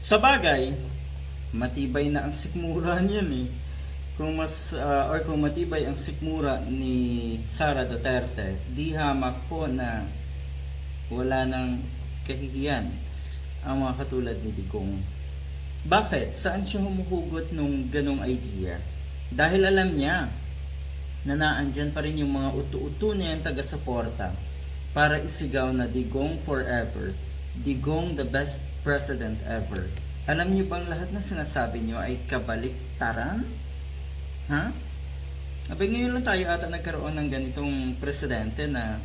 Sa bagay, matibay na ang sikmura niyan eh. Kung mas ah, or kung matibay ang sikmura ni Sara Duterte, di hamak po na wala nang kahihiyan ang mga katulad ni Digong. Bakit? Saan siya humuhugot nung ganong idea? Dahil alam niya na naandyan pa rin yung mga utu-utu niyang taga-suporta para isigaw na Digong forever. Digong the best president ever. Alam niyo bang lahat na sinasabi niyo ay kabaliktaran? Ha? Abay ngayon lang tayo ata nagkaroon ng ganitong presidente na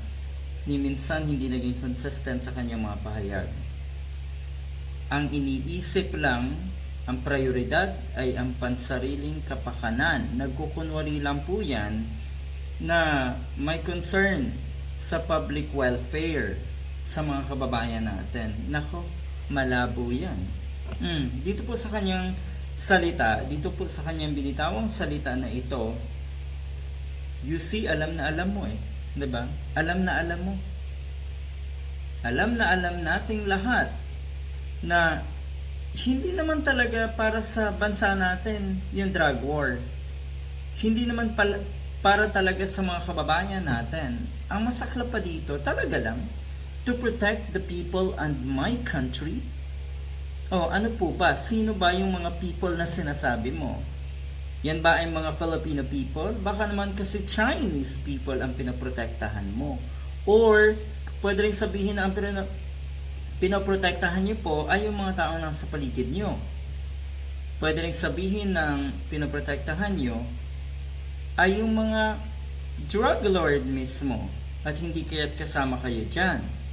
ni minsan hindi naging consistent sa kanyang mga pahayag. Ang iniisip lang, ang prioridad ay ang pansariling kapakanan. Nagkukunwari lang po yan na may concern sa public welfare sa mga kababayan natin. Nako, malabo yan. Hmm, dito po sa kanyang salita, dito po sa kanyang binitawang salita na ito, you see, alam na alam mo eh. ba? Alam na alam mo. Alam na alam nating lahat na hindi naman talaga para sa bansa natin yung drug war. Hindi naman pala, para talaga sa mga kababayan natin. Ang masakla pa dito, talaga lang, to protect the people and my country. Oh, ano po ba? Sino ba yung mga people na sinasabi mo? Yan ba ay mga Filipino people? Baka naman kasi Chinese people ang pinoprotektahan mo. Or, pwede rin sabihin na ang pino- pinoprotektahan niyo po ay yung mga taong nasa paligid niyo. Pwede rin sabihin ng pinoprotektahan niyo ay yung mga drug lord mismo at hindi kaya't kasama kayo dyan.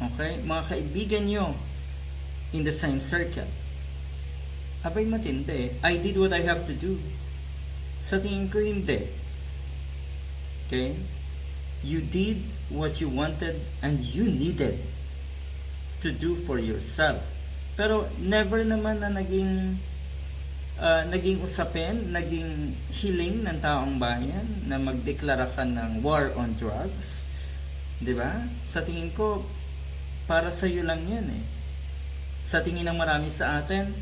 Okay? Mga kaibigan niyo in the same circle. Abay matindi. I did what I have to do. Sa tingin ko hindi. Okay? You did what you wanted and you needed to do for yourself. Pero never naman na naging ah, naging usapin, naging hiling ng taong bayan na magdeklara ka ng war on drugs. 'Di ba? Sa tingin ko para sa iyo lang 'yan eh. Sa tingin ng marami sa atin,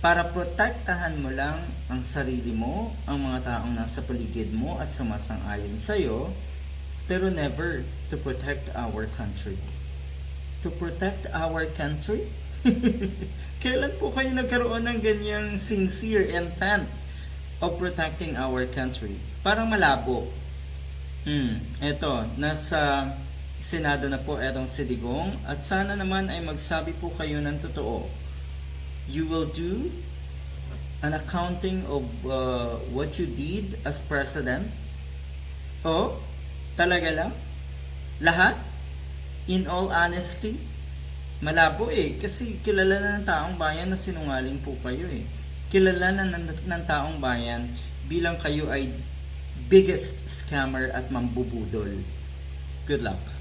para protektahan mo lang ang sarili mo, ang mga taong nasa paligid mo at sumasang-ayon sa iyo, pero never to protect our country. To protect our country? Kailan po kayo nagkaroon ng ganyang sincere intent of protecting our country? Parang malabo. Hmm, eto, nasa Senado na po etong si Digong at sana naman ay magsabi po kayo ng totoo. You will do an accounting of uh, what you did as president? Oh, talaga lang? Lahat? In all honesty? Malabo eh, kasi kilala na ng taong bayan na sinungaling po kayo eh. Kilala na ng, ng taong bayan bilang kayo ay biggest scammer at mambubudol. Good luck.